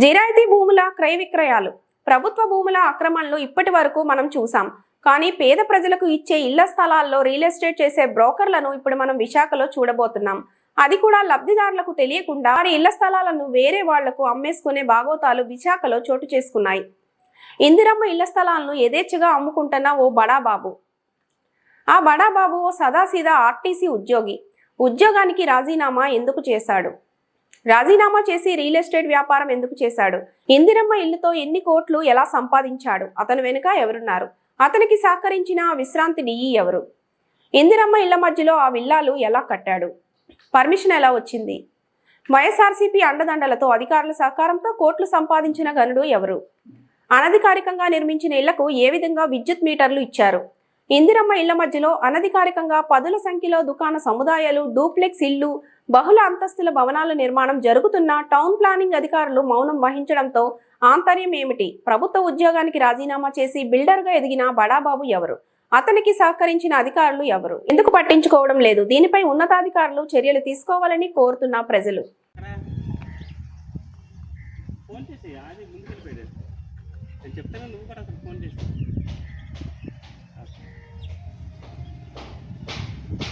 జిరాయితీ భూముల క్రయ విక్రయాలు. ప్రభుత్వ భూముల ఆక్రమణలు ఇప్పటి వరకు మనం చూసాం. కానీ పేద ప్రజలకు ఇచ్చే ఇళ్ళ స్థలాల్లో రియల్ ఎస్టేట్ చేసే బ్రోకర్లను ఇప్పుడు మనం విశాఖలో చూడబోతున్నాం. అది కూడా లబ్ధిదారులకు తెలియకుండా వారి ఇళ్ళ స్థలాలను వేరే వాళ్ళకు అమ్మేసుకునే భాగోతాలు విశాఖలో చోటు చేసుకున్నాయి. ఇందిరమ్మ ఇళ్ళ స్థలాలను యథేచ్ఛగా అమ్ముకుంటున్న ఓ బడాబాబు. ఆ బడాబాబు ఓ సదాసీదా ఆర్టీసీ ఉద్యోగి. ఉద్యోగానికి రాజీనామా ఎందుకు చేశాడు? రాజీనామా చేసి రియల్ ఎస్టేట్ వ్యాపారం ఎందుకు చేశాడు? ఇందిరమ్మ ఇల్లుతో ఎన్ని కోట్లు ఎలా సంపాదించాడు? అతని వెనుక ఎవరున్నారు? అతనికి సహకరించిన విశ్రాంతి డిఈ ఎవరు? ఇందిరమ్మ ఇళ్ళ మధ్యలో ఆ విల్లాలు ఎలా కట్టాడు? పర్మిషన్ ఎలా వచ్చింది? వైఎస్ఆర్సీపీ అండదండలతో అధికారుల సహకారంతో కోట్లు సంపాదించిన గనుడు ఎవరు? అనధికారికంగా నిర్మించిన ఇళ్ళకు ఏ విధంగా విద్యుత్ మీటర్లు ఇచ్చారు? ఇందిరమ్మ ఇళ్ళ మధ్యలో అనధికారికంగా పదుల సంఖ్యలో దుకాణ సముదాయాలు డూప్లెక్స్ ఇల్లు బహుళ అంతస్తుల భవనాల నిర్మాణం జరుగుతున్న టౌన్ ప్లానింగ్ అధికారులు మౌనం వహించడంతో ఆంతర్యం ఏమిటి? ప్రభుత్వ ఉద్యోగానికి రాజీనామా చేసి బిల్డర్గా ఎదిగిన బడాబాబు ఎవరు? అతనికి సహకరించిన అధికారులు ఎవరు? ఎందుకు పట్టించుకోవడం లేదు? దీనిపై ఉన్నతాధికారులు చర్యలు తీసుకోవాలని కోరుతున్న ప్రజలు.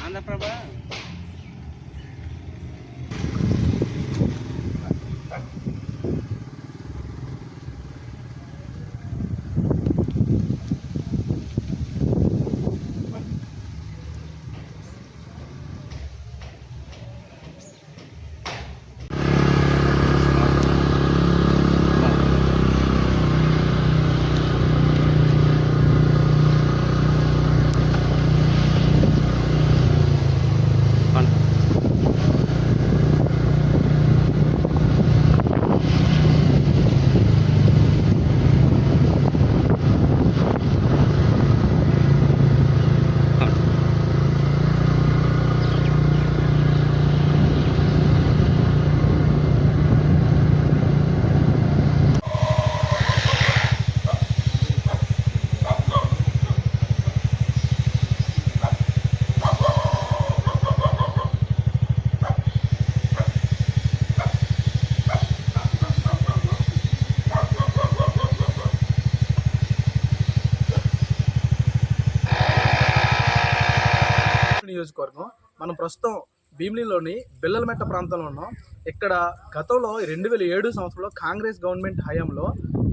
ఆంధ్రప్రభ నియోజకవర్గం. మనం ప్రస్తుతం భీమిలిలోని బిల్లలమెట్ట ప్రాంతంలో ఉన్నాం. ఇక్కడ గతంలో రెండు వేల ఏడు సంవత్సరంలో కాంగ్రెస్ గవర్నమెంట్ హయాంలో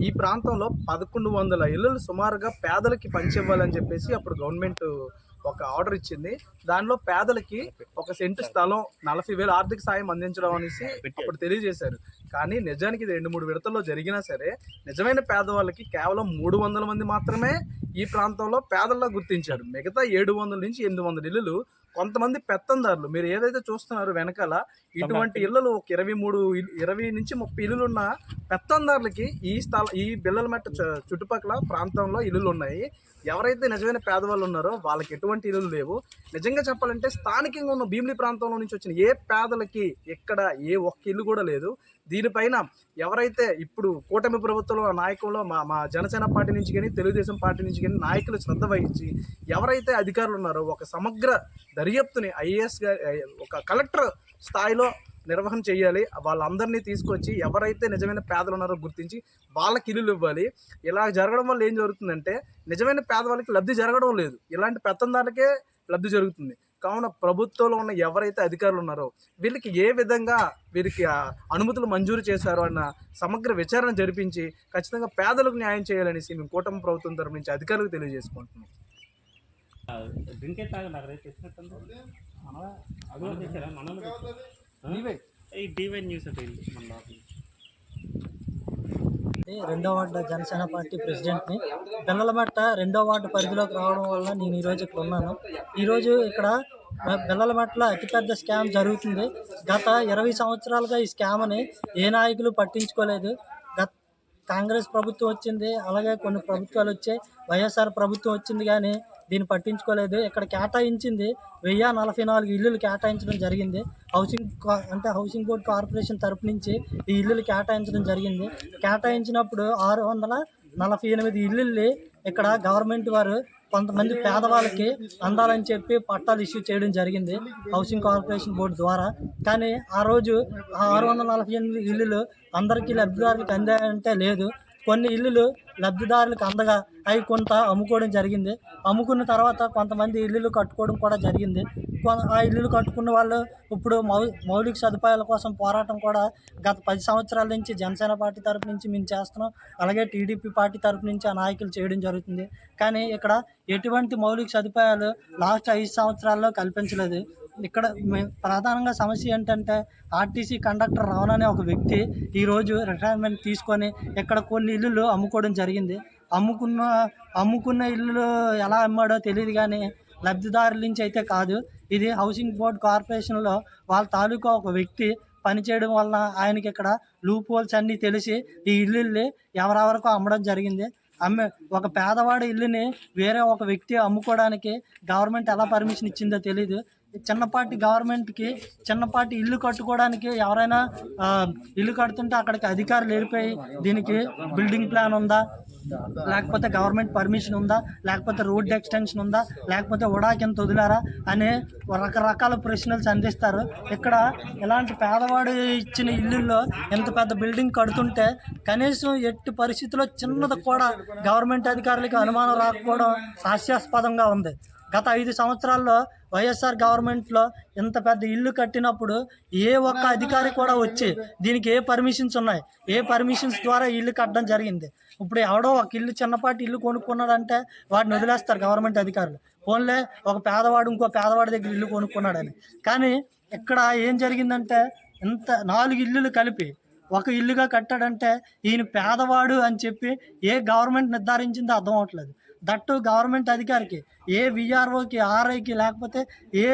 ఈ ప్రాంతంలో పదకొండు వందల ఇళ్ళు సుమారుగా పేదలకి పంచివ్వాలని చెప్పేసి అప్పుడు గవర్నమెంట్ ఒక ఆర్డర్ ఇచ్చింది. దానిలో పేదలకి ఒక సెంటు స్థలం నలభై వేల ఆర్థిక సాయం అందించడం అనేసి అప్పుడు తెలియజేశారు. కానీ నిజానికి ఇది రెండు మూడు విడతల్లో జరిగినా సరే నిజమైన పేదవాళ్ళకి కేవలం మూడు వందల మంది మాత్రమే ఈ ప్రాంతంలో పేదల్లో గుర్తించారు. మిగతా ఏడు వందల నుంచి ఎనిమిది వందల ఇళ్ళు కొంతమంది పెత్తందారులు మీరు ఏదైతే చూస్తున్నారో వెనకాల ఇటువంటి ఇళ్ళలు ఒక ఇరవై మూడు ఇరవై నుంచి ముప్పై ఇల్లులు ఉన్న పెత్తందారులకి ఈ స్థల ఈ బిల్లలమెట్ట చు- చుట్టుపక్కల ప్రాంతంలో ఇల్లులు ఉన్నాయి ఎవరైతే నిజమైన పేదవాళ్ళు ఉన్నారో వాళ్ళకి ఎటువంటి ఇల్లులు లేవు. నిజంగా చెప్పాలంటే స్థానికంగా ఉన్న భీమిలి ప్రాంతంలో నుంచి వచ్చిన ఏ పేదలకి ఎక్కడ ఏ ఒక్క ఇల్లు కూడా లేదు. దీనిపైన ఎవరైతే ఇప్పుడు కూటమి ప్రభుత్వంలో నాయకుల్లో మా మా జనసేన పార్టీ నుంచి కానీ తెలుగుదేశం పార్టీ నుంచి కానీ నాయకులు శ్రద్ధ వహించి ఎవరైతే అధికారులు ఉన్నారో ఒక సమగ్ర దర్యాప్తుని ఐఏఎస్ ఒక కలెక్టర్ స్థాయిలో నిర్వహణ చేయాలి. వాళ్ళందరినీ తీసుకొచ్చి ఎవరైతే నిజమైన పేదలు ఉన్నారో గుర్తించి వాళ్ళకి ఇల్లులు ఇవ్వాలి. ఇలా జరగడం వల్ల ఏం జరుగుతుందంటే నిజమైన పేదవాళ్ళకి లబ్ధి జరగడం లేదు. ఇలాంటి పెత్తందారులకే లబ్ధి జరుగుతుంది. కావున ప్రభుత్వంలో ఉన్న ఎవరైతే అధికారులు ఉన్నారో వీళ్ళకి ఏ విధంగా వీరికి ఆ అనుమతులు మంజూరు చేశారో అన్న సమగ్ర విచారణ జరిపించి ఖచ్చితంగా పేదలకు న్యాయం చేయాలనేసి మేము కూటమి ప్రభుత్వం తరపు నుంచి అధికారులకు తెలియజేసుకుంటున్నాం. డ్రింక్ అయితే తాగండి అక్కడ తెచ్చినట్టు ఈ డివై న్యూస్ అంటే మన లోపల రెండో వార్డు జనసేన పార్టీ ప్రెసిడెంట్ని బెల్లలమెట్ట రెండో వార్డు పరిధిలోకి రావడం వల్ల నేను ఈరోజు ఇక్కడ ఉన్నాను. ఈరోజు ఇక్కడ బె- బెల్లలమెట్టలో అతిపెద్ద స్కామ్ జరుగుతుంది. గత ఇరవై సంవత్సరాలుగా ఈ స్కామ్ని ఏ నాయకులు పట్టించుకోలేదు. గత కాంగ్రెస్ ప్రభుత్వం వచ్చింది అలాగే కొన్ని ప్రభుత్వాలు వచ్చాయి. వైఎస్ఆర్ ప్రభుత్వం వచ్చింది కానీ దీన్ని పట్టించుకోలేదు. ఇక్కడ కేటాయించింది వెయ్యి నలభై నాలుగు ఇల్లులు కేటాయించడం జరిగింది. హౌసింగ్ అంటే హౌసింగ్ బోర్డ్ కార్పొరేషన్ తరపు నుంచి ఈ ఇల్లులు కేటాయించడం జరిగింది. కేటాయించినప్పుడు ఆరు వందల నలభై ఎనిమిది ఇల్లుల్ని ఇక్కడ గవర్నమెంట్ వారు కొంతమంది పేదవాళ్ళకి అందాలని చెప్పి పట్టాలు ఇష్యూ చేయడం జరిగింది హౌసింగ్ కార్పొరేషన్ బోర్డు ద్వారా. కానీ ఆ రోజు ఆ ఆరు వందల నలభై ఎనిమిది ఇల్లులు అందరికీ లబ్ధిదారులకు అందాయంటే లేదు. కొన్ని ఇల్లులు లబ్ధిదారులకు అందగా అవి కొంత అమ్ముకోవడం జరిగింది. అమ్ముకున్న తర్వాత కొంతమంది ఇల్లులు కట్టుకోవడం కూడా జరిగింది. కొ- ఆ ఇల్లులు కట్టుకున్న వాళ్ళు ఇప్పుడు మౌ మౌలిక సదుపాయాల కోసం పోరాటం కూడా గత పది సంవత్సరాల నుంచి జనసేన పార్టీ తరపు నుంచి మేము చేస్తున్నాం. అలాగే టీడీపీ పార్టీ తరపు నుంచి ఆ నాయకులు చేయడం జరుగుతుంది. కానీ ఇక్కడ ఎటువంటి మౌలిక సదుపాయాలు లాస్ట్ ఐదు సంవత్సరాల్లో కల్పించలేదు. ఇక్కడ ప్రధానంగా సమస్య ఏంటంటే ఆర్టీసీ కండక్టర్ రావణ అనే ఒక వ్యక్తి ఈరోజు రిటైర్మెంట్ తీసుకొని ఇక్కడ కొన్ని ఇల్లులు అమ్ముకోవడం జరిగింది. అమ్ముకున్న అమ్ముకున్న ఇల్లులు ఎలా అమ్మాడో తెలియదు కానీ లబ్ధిదారుల నుంచి అయితే కాదు. ఇది హౌసింగ్ బోర్డ్ కార్పొరేషన్లో వాళ్ళ తాలూకా ఒక వ్యక్తి పనిచేయడం వలన ఆయనకి ఇక్కడ లూప్ హోల్స్ అన్నీ తెలిసి ఈ ఇల్లుల్ని ఎవరెవరికో అమ్మడం జరిగింది. అమ్మే ఒక పేదవాడి ఇల్లుని వేరే ఒక వ్యక్తి అమ్ముకోవడానికి గవర్నమెంట్ ఎలా పర్మిషన్ ఇచ్చిందో తెలియదు చిన్నపాటి గవర్నమెంట్కి చిన్నపాటి ఇల్లు కట్టుకోవడానికి ఎవరైనా ఇల్లు కడుతుంటే అక్కడికి అధికారులు వెళ్ళిపోయి దీనికి బిల్డింగ్ ప్లాన్ ఉందా? లేకపోతే గవర్నమెంట్ పర్మిషన్ ఉందా? లేకపోతే రోడ్ ఎక్స్టెన్షన్ ఉందా? లేకపోతే ఉడా కింద వదిలారా? అనే రకరకాల ప్రశ్నలు సంధిస్తారు. ఇక్కడ ఇలాంటి పేదవాడు ఇచ్చిన ఇల్లుల్లో ఎంత పెద్ద బిల్డింగ్ కడుతుంటే కనీసం ఎట్టి పరిస్థితిలో చిన్నది కూడా గవర్నమెంట్ అధికారులకి అనుమానం రాకపోవడం హాస్యాస్పదంగా ఉంది. గత ఐదు సంవత్సరాల్లో వైఎస్ఆర్ గవర్నమెంట్లో ఇంత పెద్ద ఇల్లు కట్టినప్పుడు ఏ ఒక్క అధికారి కూడా వచ్చి దీనికి ఏ పర్మిషన్స్ ఉన్నాయి? ఏ పర్మిషన్స్ ద్వారా ఇల్లు కట్టడం జరిగింది? ఇప్పుడు ఎవడో ఒక ఇల్లు చిన్నపాటి ఇల్లు కొనుక్కున్నాడంటే వాడిని వదిలేస్తారు గవర్నమెంట్ అధికారులు. ఫోన్లే ఒక పేదవాడు ఇంకో పేదవాడి దగ్గర ఇల్లు కొనుక్కున్నాడని. కానీ ఇక్కడ ఏం జరిగిందంటే ఇంత నాలుగు ఇల్లులు కలిపి ఒక ఇల్లుగా కట్టాడంటే ఈయన పేదవాడు అని చెప్పి ఏ గవర్నమెంట్ నిర్ధారించిందో అర్థం అవట్లేదు దట్టు గవర్నమెంట్ అధికారికి ఏ విఆర్ఓకి ఆర్ఐకి లేకపోతే ఏ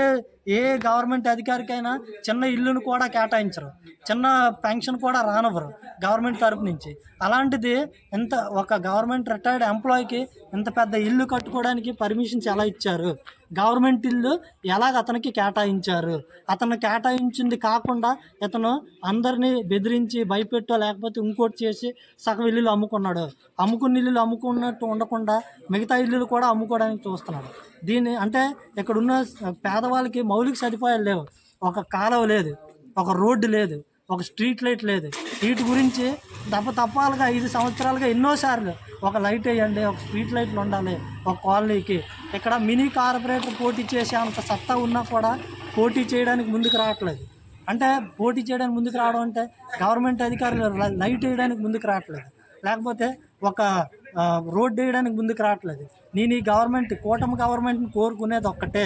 ఏ గవర్నమెంట్ అధికారికైనా చిన్న ఇల్లును కూడా కేటాయించరు చిన్న పెన్షన్ కూడా రానివ్వరు గవర్నమెంట్ తరపు నుంచి. అలాంటిది ఇంత ఒక గవర్నమెంట్ రిటైర్డ్ ఎంప్లాయీకి ఇంత పెద్ద ఇల్లు కట్టుకోవడానికి పర్మిషన్స్ ఎలా ఇచ్చారు? గవర్నమెంట్ ఇల్లు ఎలాగ అతనికి కేటాయించారు? అతను కేటాయించింది కాకుండా ఇతను అందరినీ బెదిరించి భయపెట్టో లేకపోతే ఇంకోటి చేసి సగం ఇల్లులు అమ్ముకున్నాడు. అమ్ముకున్న ఇల్లులు అమ్ముకున్నట్టు ఉండకుండా మిగతా ఇల్లులు కూడా అమ్ముకోవడానికి చూస్తున్నాడు. దీన్ని అంటే ఇక్కడ ఉన్న పేదవాళ్ళకి మౌలిక సదుపాయాలు లేవు. ఒక కాలువ లేదు. ఒక రోడ్డు లేదు. ఒక స్ట్రీట్ లైట్ లేదు. వీటి గురించి తప్ప తప్పాలుగా ఐదు సంవత్సరాలుగా ఎన్నోసార్లు ఒక లైట్ వేయండి ఒక స్ట్రీట్ లైట్లు ఉండాలి ఒక కాలనీకి. ఇక్కడ మినీ కార్పొరేటర్ పోటీ చేసే అంత సత్తా ఉన్నా కూడా పోటీ చేయడానికి ముందుకు రావట్లేదు. అంటే పోటీ చేయడానికి ముందుకు రావడం అంటే గవర్నమెంట్ అధికారులు లైట్ వేయడానికి ముందుకు రావట్లేదు. లేకపోతే ఒక రోడ్ రోడ్డు వేయడానికి ముందుకు రావట్లేదు. నేను ఈ గవర్నమెంట్ కూటమి గవర్నమెంట్ని కోరుకునేది ఒక్కటే.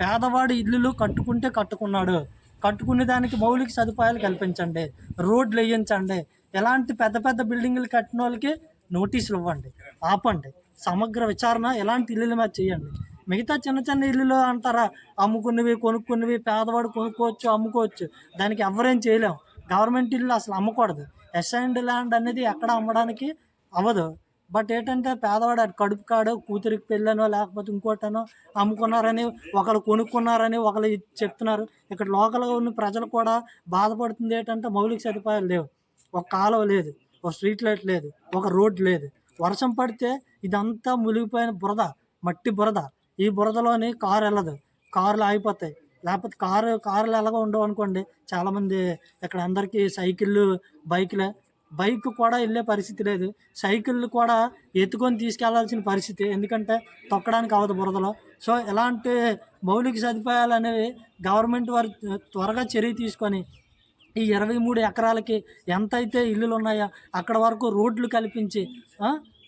పేదవాడు ఇల్లులు కట్టుకుంటే కట్టుకున్నాడు. కట్టుకునే దానికి మౌలిక సదుపాయాలు కల్పించండి. రోడ్లు వేయించండి. ఎలాంటి పెద్ద పెద్ద బిల్డింగులు కట్టిన వాళ్ళకి నోటీసులు ఇవ్వండి. ఆపండి. సమగ్ర విచారణ ఎలాంటి ఇల్లుల మీద చేయండి. మిగతా చిన్న చిన్న ఇల్లులు అంటారా? అమ్ముకున్నవి కొనుక్కున్నవి పేదవాడు కొనుక్కోవచ్చు అమ్ముకోవచ్చు. దానికి ఎవరేం చేయలేం. గవర్నమెంట్ ఇల్లు అసలు అమ్మకూడదు. ఎస్ఐండ్ ల్యాండ్ అనేది ఎక్కడ అమ్మడానికి అవ్వదు. బట్ ఏంటంటే పేదవాడు అటు కడుపు కాడో కూతురికి పెళ్ళనో లేకపోతే ఇంకోటనో అమ్ముకున్నారని ఒకరు కొనుక్కున్నారని ఒకరు చెప్తున్నారు. ఇక్కడ లోకల్గా ఉన్న ప్రజలు కూడా బాధపడుతుంది ఏంటంటే మౌలిక సదుపాయాలు లేవు. ఒక కాలువ లేదు ఒక స్ట్రీట్ లైట్ లేదు ఒక రోడ్ లేదు. వర్షం పడితే ఇదంతా మునిగిపోయిన బురద మట్టి బురద. ఈ బురదలోని కారు వెళ్ళదు. కార్లు ఆగిపోతాయి. లేకపోతే కారు కార్లు ఎలాగో ఉండవు అనుకోండి. చాలామంది ఇక్కడ అందరికీ సైకిళ్ళు బైకులు. బైక్ కూడా వెళ్ళే పరిస్థితి లేదు. సైకిళ్ళు కూడా ఎత్తుకొని తీసుకెళ్ళాల్సిన పరిస్థితి. ఎందుకంటే తొక్కడానికి అవదు బురదలో. సో ఇలాంటి మౌలిక సదుపాయాలు అనేవి గవర్నమెంట్ వారు త్వరగా చర్య తీసుకొని ఈ ఇరవై మూడు ఎకరాలకి ఎంతైతే ఇల్లులు ఉన్నాయో అక్కడ వరకు రోడ్లు కల్పించి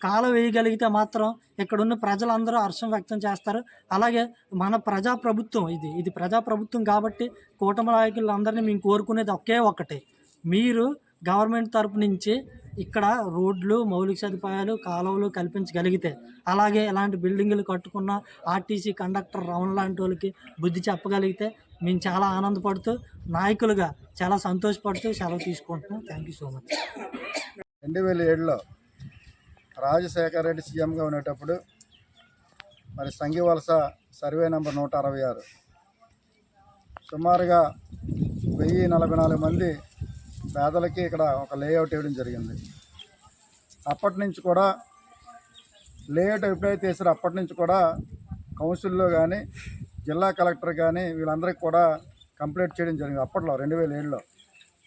కాలు వేయగలిగితే మాత్రం ఇక్కడున్న ప్రజలందరూ హర్షం వ్యక్తం చేస్తారు. అలాగే మన ప్రజా ప్రభుత్వం ఇది ఇది ప్రజా ప్రభుత్వం కాబట్టి కూటమి నాయకులందరినీ మేము కోరుకునేది ఒకే ఒక్కటే. మీరు గవర్నమెంట్ తరపు నుంచి ఇక్కడ రోడ్లు మౌలిక సదుపాయాలు కాలువలు కల్పించగలిగితే అలాగే ఇలాంటి బిల్డింగులు కట్టుకున్న ఆర్టీసీ కండక్టర్ రౌండ్ లాంటి వాళ్ళకి బుద్ధి చెప్పగలిగితే మేము చాలా ఆనందపడుతూ నాయకులుగా చాలా సంతోషపడుతూ సెలవు తీసుకుంటున్నాం. థ్యాంక్ యూ సో మచ్ రెండు వేల ఏడులో రాజశేఖర రెడ్డి సీఎంగా ఉండేటప్పుడు మరి సంఘివలస సర్వే నెంబర్ నూట అరవై ఆరు. సుమారుగా వెయ్యి నలభై నాలుగు మంది పేదలకి ఇక్కడ ఒక లేఅవుట్ ఇవ్వడం జరిగింది. అప్పటి నుంచి కూడా లేఅవుట్ ఎప్పుడైతే వేసారో అప్పటి నుంచి కూడా కౌన్సిల్లో కానీ జిల్లా కలెక్టర్ కానీ వీళ్ళందరికీ కూడా కంప్లైంట్ చేయడం జరిగింది అప్పట్లో రెండు వేల ఏడులో.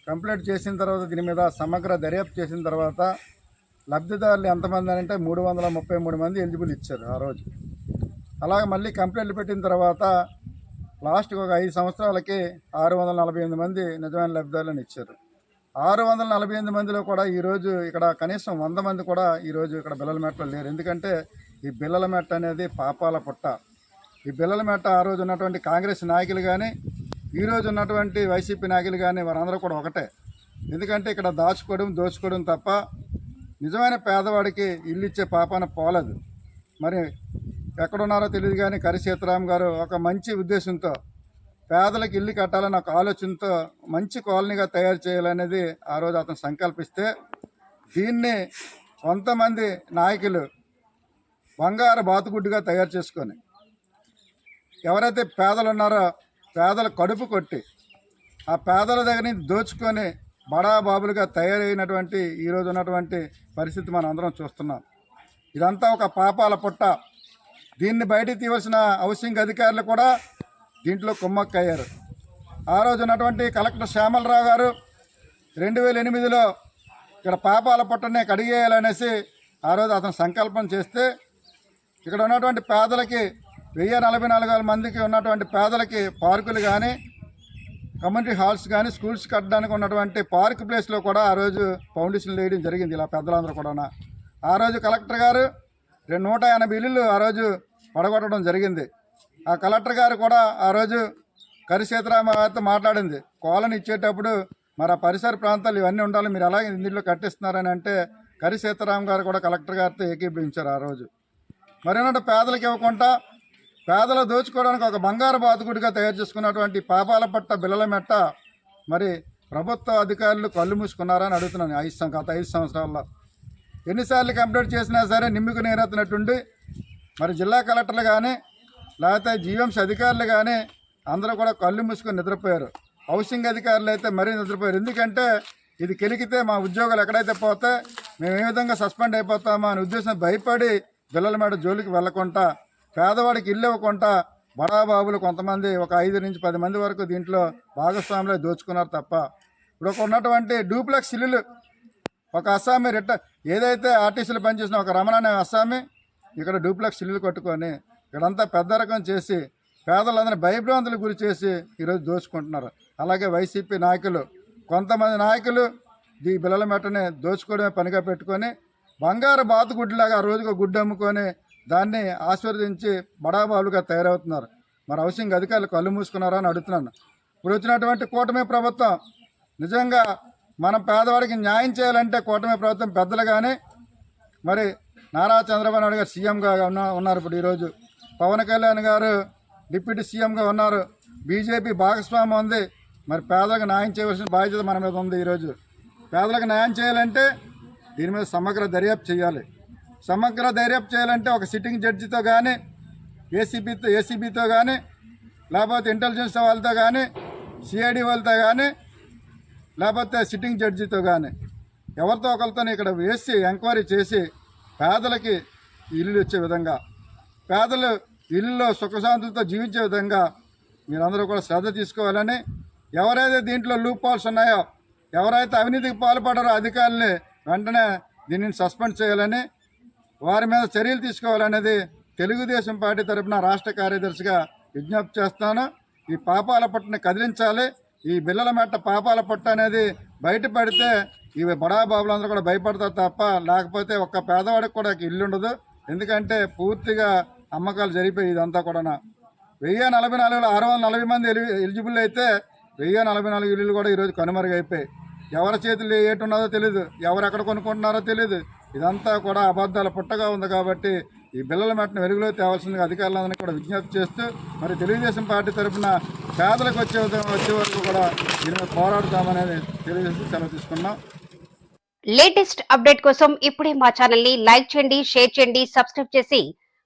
కంప్లైంట్ చేసిన తర్వాత దీని మీద సమగ్ర దర్యాప్తు చేసిన తర్వాత లబ్ధిదారులు ఎంతమంది అని అంటే మూడు వందల ముప్పై మూడు మంది ఎలిజిబుల్ ఇచ్చారు ఆ రోజు. అలాగే మళ్ళీ కంప్లైంట్లు పెట్టిన తర్వాత లాస్ట్కి ఒక ఐదు సంవత్సరాలకి ఆరు వందల నలభై ఎనిమిది మంది నిజమైన లబ్ధిదారులను ఇచ్చారు. ఆరు వందల నలభై ఎనిమిది మందిలో కూడా ఈరోజు ఇక్కడ కనీసం వంద మంది కూడా ఈరోజు ఇక్కడ బిల్లల మెట్టలో లేరు. ఎందుకంటే ఈ బిల్లల మెట్ట అనేది పాపాల పుట్ట. ఈ బిల్లల మెట్ట ఆ రోజు ఉన్నటువంటి కాంగ్రెస్ నాయకులు కానీ ఈ రోజు ఉన్నటువంటి వైసీపీ నాయకులు కానీ వారందరూ కూడా ఒకటే. ఎందుకంటే ఇక్కడ దాచుకోవడం దోచుకోవడం తప్ప నిజమైన పేదవాడికి ఇల్లు ఇచ్చే పాపాన పోలేదు. మరి ఎక్కడున్నారో తెలియదు కానీ కరి సీతారాం గారు ఒక మంచి ఉద్దేశంతో పేదలకు ఇల్లు కట్టాలని ఒక ఆలోచనతో మంచి కాలనీగా తయారు చేయాలనేది ఆ రోజు అతను సంకల్పిస్తే దీన్ని కొంతమంది నాయకులు బంగారు బాతుగుడ్డుగా తయారు చేసుకొని ఎవరైతే పేదలు ఉన్నారో పేదల కడుపు కొట్టి ఆ పేదల దగ్గర నుంచి దోచుకొని బడా బాబులుగా తయారైనటువంటి ఈరోజు ఉన్నటువంటి పరిస్థితి మనం అందరం చూస్తున్నాం. ఇదంతా ఒక పాపాల పుట్ట. దీన్ని బయటికి తీవలసిన హౌసింగ్ అధికారులు కూడా దీంట్లో కుమ్మక్కయ్యారు. ఆ రోజు ఉన్నటువంటి కలెక్టర్ శ్యామలరావు గారు రెండు వేల ఎనిమిదిలో ఇక్కడ పాపాల పొట్టనే కడిగేయాలనేసి ఆ రోజు అతను సంకల్పం చేస్తే ఇక్కడ ఉన్నటువంటి పేదలకి వెయ్యి నలభై నాలుగు వేల మందికి ఉన్నటువంటి పేదలకి పార్కులు కానీ కమ్యూనిటీ హాల్స్ కానీ స్కూల్స్ కట్టడానికి ఉన్నటువంటి పార్క్ ప్లేస్లో కూడా ఆ రోజు ఫౌండేషన్ వేయడం జరిగింది ఇలా పెద్దలందరూ కూడా ఆ రోజు కలెక్టర్ గారు రెండు నూట ఎనభై ఇల్లులు ఆ రోజు పడగొట్టడం జరిగింది. ఆ కలెక్టర్ గారు కూడా ఆ రోజు కరి సీతారామ గారితో మాట్లాడింది. కోలను ఇచ్చేటప్పుడు మరి ఆ పరిసర ప్రాంతాలు ఇవన్నీ ఉండాలి మీరు అలాగే ఇందులో కట్టిస్తున్నారని అంటే కరి సీతారాం గారు కూడా కలెక్టర్ గారితో ఏకీభవించారు ఆ రోజు. మరేనంటే పేదలకు ఇవ్వకుండా పేదలు దోచుకోవడానికి ఒక బంగారు బాతుకుడిగా తయారు చేసుకున్నటువంటి పాపాల పట్ట బిల్లల మెట్ట మరి ప్రభుత్వ అధికారులు కళ్ళు మూసుకున్నారని అడుగుతున్నాను ఐదు గత ఐదు సంవత్సరాల్లో. ఎన్నిసార్లు కంప్లీట్ చేసినా సరే నిమ్మికి నేరెత్తినట్టుండి మరి జిల్లా కలెక్టర్లు కానీ లేకపోతే జీవీఎంసీ అధికారులు కానీ అందరూ కూడా కళ్ళు మూసుకొని నిద్రపోయారు. హౌసింగ్ అధికారులు అయితే మరీ నిద్రపోయారు. ఎందుకంటే ఇది కెలికితే మా ఉద్యోగాలు ఎక్కడైతే పోతే మేము ఏ విధంగా సస్పెండ్ అయిపోతామో అనే ఉద్దేశం భయపడి పిల్లల మేడ జోలికి వెళ్ళకుండా పేదవాడికి ఇల్లు ఇవ్వకుండా బడాబాబులు కొంతమంది ఒక ఐదు నుంచి పది మంది వరకు దీంట్లో భాగస్వాములు దోచుకున్నారు తప్ప. ఇప్పుడు ఒక ఉన్నటువంటి డూప్లెక్స్ ఇల్లులు ఒక అస్సామీ రిట ఏదైతే ఆర్టీసీలు పనిచేసిన ఒక రమణ అనే అస్సామీ ఇక్కడ డూప్లెక్స్ ఇల్లులు కట్టుకొని ఇక్కడంతా పెద్ద రకం చేసి పేదలందరినీ భయభ్రాంతులకు గురి చేసి ఈరోజు దోచుకుంటున్నారు. అలాగే వైసీపీ నాయకులు కొంతమంది నాయకులు ఈ బిల్లల మెట్టని దోచుకోవడమే పనిగా పెట్టుకొని బంగారు బాతుగుడ్లాగా ఆ రోజుకు గుడ్డు అమ్ముకొని దాన్ని ఆశీర్వదించి బడాబాబులుగా తయారవుతున్నారు. మరి హౌసింగ్ అధికారులు కళ్ళు మూసుకున్నారా అని అడుగుతున్నాను. ఇప్పుడు వచ్చినటువంటి కూటమి ప్రభుత్వం నిజంగా మనం పేదవాడికి న్యాయం చేయాలంటే కూటమి ప్రభుత్వం పెద్దలు కానీ మరి నారా చంద్రబాబు నాయుడు గారు సీఎంగా ఉన్న ఉన్నారు ఇప్పుడు ఈరోజు. పవన్ కళ్యాణ్ గారు డిప్యూటీ సీఎంగా ఉన్నారు. బీజేపీ భాగస్వామ్యం ఉంది. మరి పేదలకు న్యాయం చేయవలసిన బాధ్యత మన మీద ఉంది ఈరోజు. పేదలకు న్యాయం చేయాలంటే దీని మీద సమగ్ర దర్యాప్తు చేయాలి. సమగ్ర దర్యాప్తు చేయాలంటే ఒక సిట్టింగ్ జడ్జితో కానీ ఏసీబీతో ఏసీబీతో కానీ లేకపోతే ఇంటెలిజెన్స్ వాళ్ళతో కానీ సిఐడి వాళ్ళతో కానీ లేకపోతే సిట్టింగ్ జడ్జితో కానీ ఎవరితో ఒకరితో ఇక్కడ వేసి ఎంక్వైరీ చేసి పేదలకి ఇల్లు ఇచ్చే విధంగా. పేదలు ఇల్లులో సుఖశాంతులతో జీవించే విధంగా మీరందరూ కూడా శ్రద్ధ తీసుకోవాలని ఎవరైతే దీంట్లో లూప్ పాల్స్ ఉన్నాయో ఎవరైతే అవినీతికి పాల్పడారో అధికారుల్ని వెంటనే దీనిని సస్పెండ్ చేయాలని వారి మీద చర్యలు తీసుకోవాలనేది తెలుగుదేశం పార్టీ తరఫున రాష్ట్ర కార్యదర్శిగా విజ్ఞప్తి చేస్తాను. ఈ పాపాల పట్టుని కదిలించాలి. ఈ బిల్లల మెట్ట పాపాల పట్టు అనేది బయటపడితే ఇవి బడాబాబులందరూ కూడా భయపడతారు తప్ప లేకపోతే ఒక్క పేదవాడికి కూడా ఇల్లు ఉండదు ఎందుకంటే పూర్తిగా అమ్మకాలు జరిగిపోయి ఇదంతా కూడా వెయ్యి నలభై నాలుగు ఆరు వందల నలభై మంది ఎలి ఎలిజిబుల్ అయితే వెయ్యి నలభై నాలుగు ఇల్లులు కూడా ఈరోజు కనుమరుగైపోయాయి. ఎవరి చేతులు ఏటు ఉన్నదో తెలియదు ఎవరు ఎక్కడ కొనుక్కుంటున్నారో తెలియదు ఇదంతా కూడా అబద్ధాల పుట్టగా ఉంది కాబట్టి ఈ బిల్లల మెట్టను వెలుగులో తేవాల్సిందిగా అధికారులందరినీ కూడా విజ్ఞప్తి చేస్తూ మరి తెలుగుదేశం పార్టీ తరఫున పేదలకు వచ్చే వచ్చే వరకు కూడా దీని పోరాడుతామనేది తెలియజేసి సెలవు తీసుకున్నాం. లేటెస్ట్ అప్డేట్ కోసం ఇప్పుడే మా ఛానల్ని లైక్ చేయండి షేర్ చేయండి సబ్స్క్రైబ్ చేసి